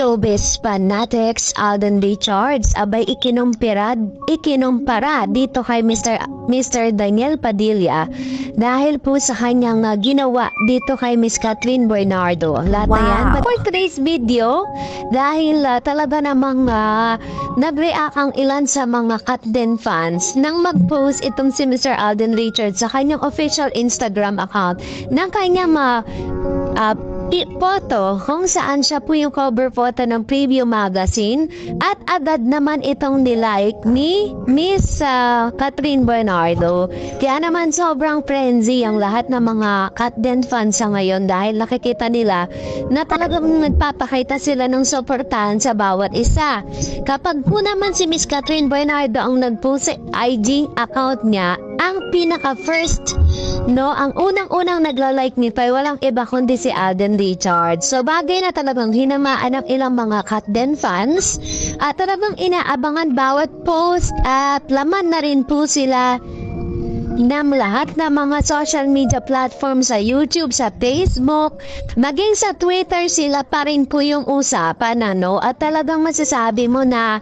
showbiz fanatics Alden Richards abay ikinumpira, ikinumpara dito kay Mr. Mr. Daniel Padilla dahil po sa kanyang uh, ginawa dito kay Miss Catherine Bernardo. Lahat na yan. But for today's video, dahil uh, talaga namang uh, nag-react ang ilan sa mga Katden fans nang mag-post itong si Mr. Alden Richards sa kanyang official Instagram account ng kanyang uh, uh, photo kung saan siya po yung cover photo ng preview magazine at agad naman itong nilike ni Miss ah, Catherine Bernardo. Kaya naman sobrang frenzy ang lahat ng mga Catden fans sa ngayon dahil nakikita nila na talagang nagpapakita sila ng suportahan sa bawat isa. Kapag po naman si Miss Catherine Bernardo ang nag-post sa IG account niya, ang pinaka first No, ang unang-unang nagla-like nito ay walang iba kundi si Alden Richards. So bagay na talagang hinamaan ng ilang mga Katden fans at talagang inaabangan bawat post at laman na rin po sila ng lahat ng mga social media platform sa YouTube, sa Facebook, maging sa Twitter sila pa rin po yung usapan ano at talagang masasabi mo na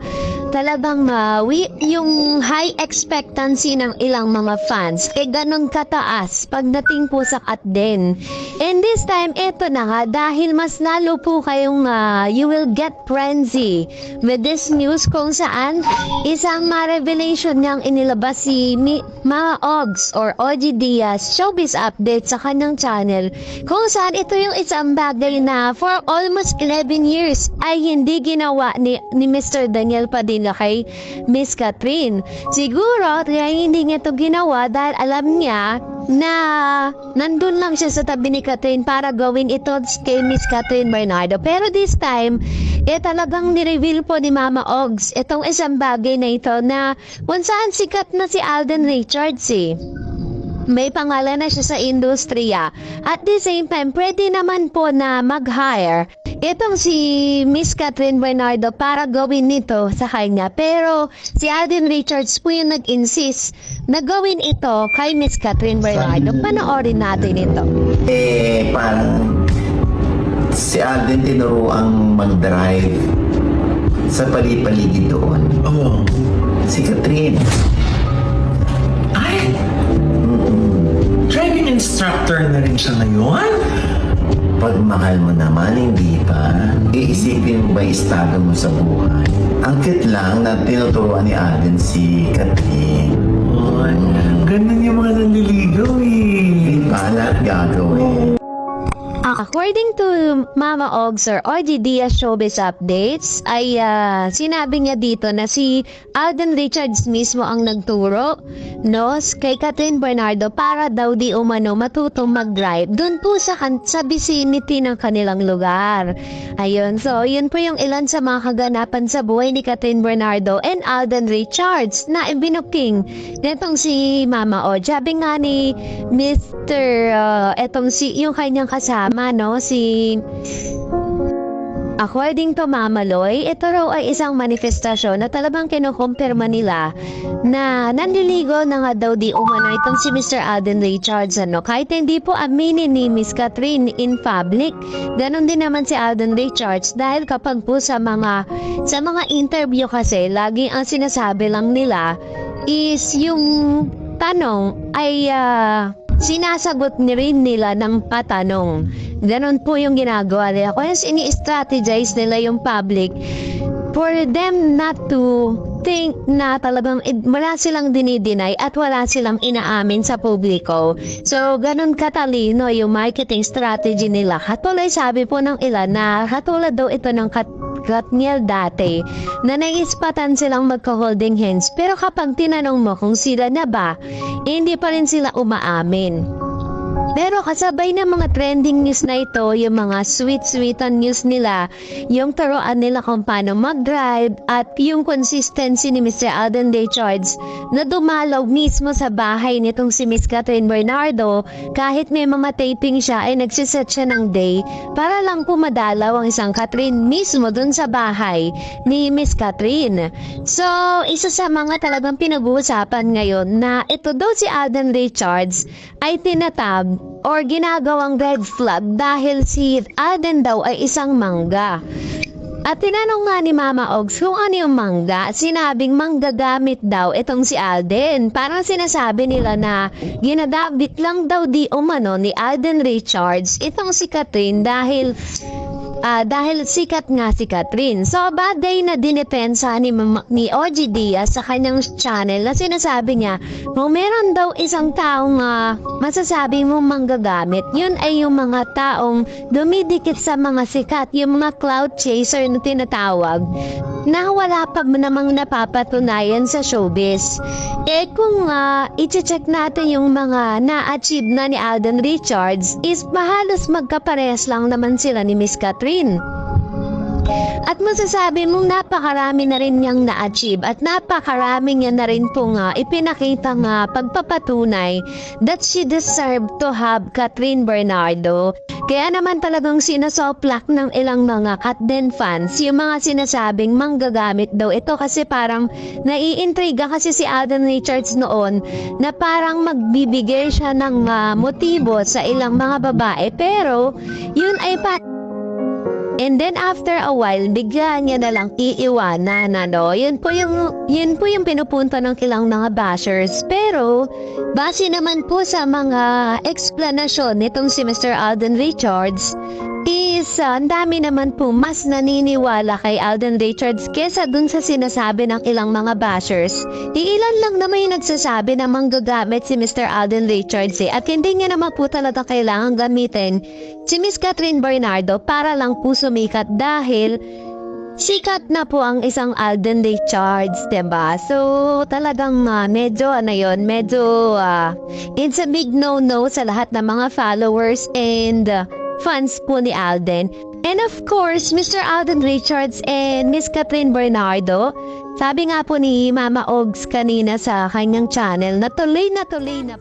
talagang mawi yung high expectancy ng ilang mga fans eh ganun kataas pagdating po sa cut din. And this time, eto na nga dahil mas lalo po kayong ah, you will get frenzy with this news kung saan isang ma-revelation niyang inilabas si Mi- Ma Ogs or OG Diaz showbiz update sa kanyang channel kung saan ito yung isang bagay na for almost 11 years ay hindi ginawa ni, ni Mr. Daniel Padilla kay Miss Catherine. Siguro kaya hindi niya ito ginawa dahil alam niya na nandun lang siya sa tabi ni Catherine para gawin ito kay Miss Catherine Bernardo. Pero this time, eh talagang nireveal po ni Mama Ogs itong isang bagay na ito na kung saan sikat na si Alden Richards eh. May pangalan na siya sa industriya. At the same time, pwede naman po na mag-hire itong si Miss Catherine Bernardo para gawin nito sa kanya. Pero si Alden Richards po yung nag-insist na gawin ito kay Miss Catherine Bernardo. Panoorin natin ito. Eh, parang si Alden tinuro ang mag-drive sa pali-paligid doon. Oo. Si Catherine. Instructor na rin siya ngayon? Pag mahal mo naman, hindi pa. Iisipin mo ba estado mo sa buhay? Ang cute lang na tinuturuan ni Alden si Catherine. Ay, ganun yung mga nanliligaw Hindi eh. pa lahat gagawin. According to Mama Ogs or OG Diaz Showbiz Updates, ay ah, sinabi niya dito na si Alden Richards mismo ang nagturo no, kay Catherine Bernardo para daw di umano matutong mag-drive dun po sa, sa vicinity ng kanilang lugar. Ayun, so yun po yung ilan sa mga kaganapan sa buhay ni Catherine Bernardo and Alden Richards na ibinuking netong si Mama O. Sabi nga ni Mr. uh, etong si, yung kanyang kasama, no, si According to Mama Loy, ito raw ay isang manifestasyon na talagang kinukumpirma nila na nanliligo na nga daw di umano itong si Mr. Alden Richards ano. Kahit hindi po aminin ni Miss Catherine in public, ganon din naman si Alden Richards dahil kapag po sa mga sa mga interview kasi, lagi ang sinasabi lang nila is yung tanong ay ah, sinasagot ni rin nila ng patanong. Ganon po yung ginagawa nila. Kaya ini-strategize nila yung public for them not to think na talagang wala silang dinideny at wala silang inaamin sa publiko. So, ganun katalino yung marketing strategy nila. Katulad sabi po ng ilan na katulad daw ito ng kat Katniel dati na naispatan silang magka-holding hands pero kapag tinanong mo kung sila na ba, hindi pa rin sila umaamin. Pero kasabay ng mga trending news na ito, yung mga sweet-sweetan news nila, yung turuan nila kung paano mag-drive at yung consistency ni Mr. Alden Richards na dumalaw mismo sa bahay nitong si Miss Catherine Bernardo kahit may mga taping siya ay nagsiset siya ng day para lang pumadalaw ang isang Catherine mismo dun sa bahay ni Miss Catherine. So, isa sa mga talagang pinag-uusapan ngayon na ito daw si Alden Richards ay tinatab or ginagawang red flag dahil si Alden daw ay isang mangga. At tinanong nga ni Mama Ogs kung ano yung mangga. Sinabing manggagamit daw itong si Alden. Parang sinasabi nila na ginadabit lang daw di umano ni Alden Richards itong si Catherine dahil Ah, dahil sikat nga si Catherine. So, bad day na dinepensa ni, ni OG Diaz sa kanyang channel na sinasabi niya, kung meron daw isang taong ah, masasabi mo manggagamit, yun ay yung mga taong dumidikit sa mga sikat, yung mga cloud chaser na tinatawag, na wala pa namang napapatunayan sa showbiz. Eh kung uh, i-check natin yung mga na-achieve na ni Alden Richards is mahalos magkaparehas lang naman sila ni Miss Catherine. At masasabi mong napakarami na rin niyang na-achieve at napakarami niya na rin po nga ipinakita nga pagpapatunay that she deserved to have Catherine Bernardo. Kaya naman talagang sinasoplak ng ilang mga Katden fans yung mga sinasabing manggagamit daw ito kasi parang naiintriga kasi si Alden Richards noon na parang magbibigay siya ng ah, motibo sa ilang mga babae pero yun ay pa And then after a while, bigla niya na lang iiwanan, ano. Yun po yung, yun po yung pinupunta ng ilang mga bashers. Pero, base naman po sa mga explanation nitong si Mr. Alden Richards, is ah, ang dami naman po mas naniniwala kay Alden Richards kesa dun sa sinasabi ng ilang mga bashers. Iilan lang naman yung nagsasabi na manggagamit si Mr. Alden Richards eh, at hindi niya naman po talaga kailangan gamitin si Miss Catherine Bernardo para lang po sumikat dahil sikat na po ang isang Alden Richards, ba? So, talagang ah, medyo ano 'yon, medyo ah, it's a big no-no sa lahat ng mga followers and ah, fans po ni Alden. And of course, Mr. Alden Richards and Miss Catherine Bernardo, sabi nga po ni Mama Ogs kanina sa kanyang channel na tuloy na tuloy na